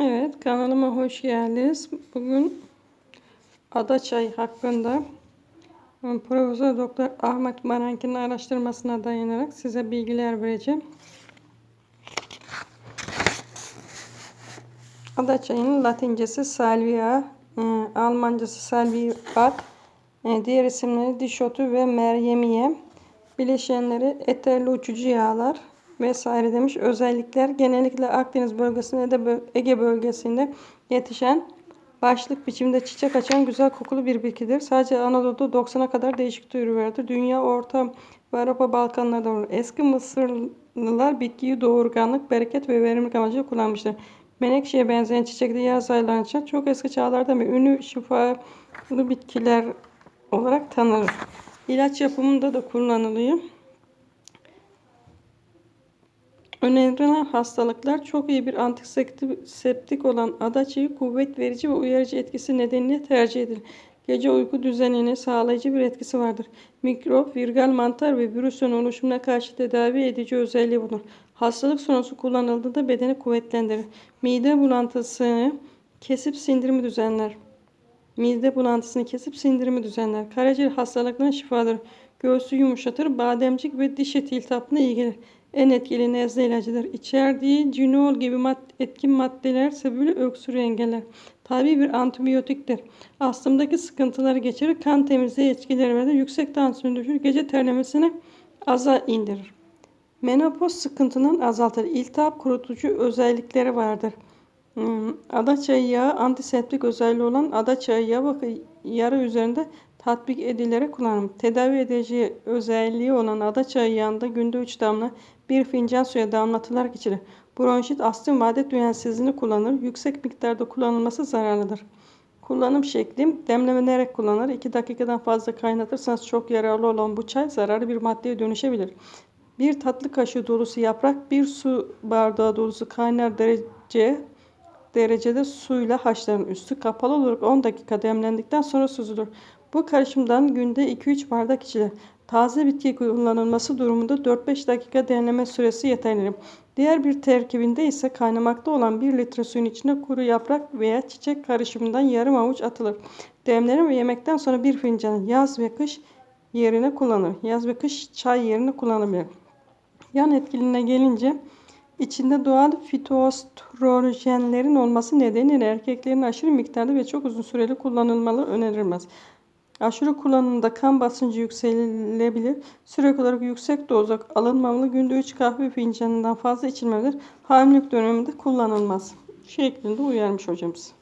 Evet, kanalıma hoş geldiniz. Bugün ada çayı hakkında e, Profesör Doktor Ahmet Maranki'nin araştırmasına dayanarak size bilgiler vereceğim. Ada çayının Latincesi salvia, e, Almancası salviat, e, diğer isimleri dişotu ve meryemiye, bileşenleri eterli uçucu yağlar, vesaire demiş. Özellikler genellikle Akdeniz bölgesinde de Ege bölgesinde yetişen başlık biçimde çiçek açan güzel kokulu bir bitkidir. Sadece Anadolu'da 90'a kadar değişik türü vardır. Dünya, Orta ve Avrupa Balkanlarda olur. Eski Mısırlılar bitkiyi doğurganlık, bereket ve verimlilik amacıyla kullanmıştır. Menekşe'ye benzeyen çiçekli yaz aylarında çok eski çağlarda ve ünlü şifalı bitkiler olarak tanınır. İlaç yapımında da kullanılıyor. Önerilen hastalıklar çok iyi bir antiseptik olan adaçayı kuvvet verici ve uyarıcı etkisi nedeniyle tercih edilir. Gece uyku düzenine sağlayıcı bir etkisi vardır. Mikrop, virgal mantar ve virüsün oluşumuna karşı tedavi edici özelliği bulunur. Hastalık sonrası kullanıldığında bedeni kuvvetlendirir. Mide bulantısını kesip sindirimi düzenler. Mide bulantısını kesip sindirimi düzenler. Karaciğer hastalıklarına şifadır. Göğsü yumuşatır. Bademcik ve diş eti iltihapına iyi gelir en etkili nezle ilacıdır. İçerdiği cinol gibi mad etkin maddeler sebebiyle öksürüğü engeller. Tabi bir antibiyotiktir. Astımdaki sıkıntıları geçirir. Kan temizliği etkileri verir. Yüksek tansiyon düşürür. Gece terlemesini aza indirir. Menopoz sıkıntının azaltır. İltihap kurutucu özellikleri vardır. Hmm, ada çayı yağı antiseptik özelliği olan ada çayı yağı yarı üzerinde tatbik edilerek kullanılır. Tedavi edici özelliği olan ada çayı yağında günde 3 damla bir fincan suya damlatılarak içilir. Bronşit, astım ve adet düzensizliğini kullanılır. Yüksek miktarda kullanılması zararlıdır. Kullanım şekli demlenerek kullanılır. 2 dakikadan fazla kaynatırsanız çok yararlı olan bu çay zararlı bir maddeye dönüşebilir. Bir tatlı kaşığı dolusu yaprak, bir su bardağı dolusu kaynar derece derecede suyla haşlanır. Üstü kapalı olarak 10 dakika demlendikten sonra süzülür. Bu karışımdan günde 2-3 bardak içilir. Taze bitki kullanılması durumunda 4-5 dakika demleme süresi yeterlidir. Diğer bir terkibinde ise kaynamakta olan 1 litre suyun içine kuru yaprak veya çiçek karışımından yarım avuç atılır. Demlenir ve yemekten sonra bir fincan yaz ve kış yerine kullanılır. Yaz ve kış çay yerine kullanılabilir. Yan etkiliğine gelince içinde doğal fitoostrojenlerin olması nedeniyle erkeklerin aşırı miktarda ve çok uzun süreli kullanılmalı önerilmez. Aşırı kullanımda kan basıncı yükselebilir. Sürekli olarak yüksek dozda alınmamalı. Günde 3 kahve fincanından fazla içilmelidir. Hamilelik döneminde kullanılmaz. Şeklinde uyarmış hocamız.